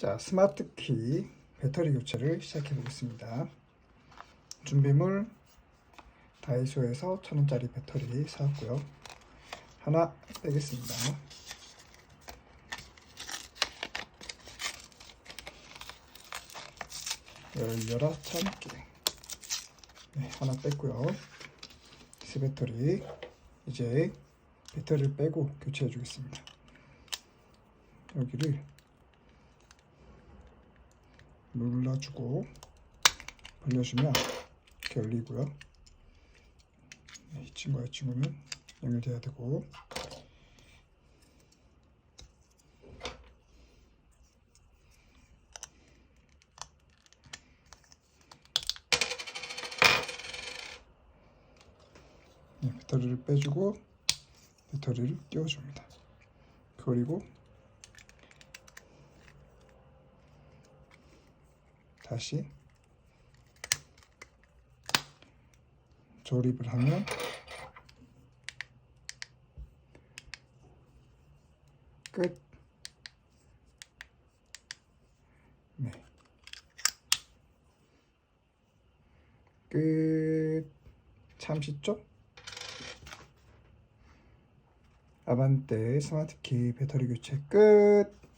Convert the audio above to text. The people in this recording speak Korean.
자, 스마트 키 배터리 교체를 시작해 보겠습니다. 준비물 다이소에서 천 원짜리 배터리 사왔고요. 하나 빼겠습니다. 열려라 참기. 네, 하나 뺐고요. 새 배터리 이제 배터리를 빼고 교체해 주겠습니다. 여기를 눌러주고 벌려주면 열리고요. 네, 이 친구와 이 친구는 연결돼야 되고 네, 배터리를 빼주고 배터리를 띄워줍니다. 그리고 다시 조립을 하면 끝. 네. 끝. 참 쉽죠? 아반떼 스마트키 배터리 교체 끝.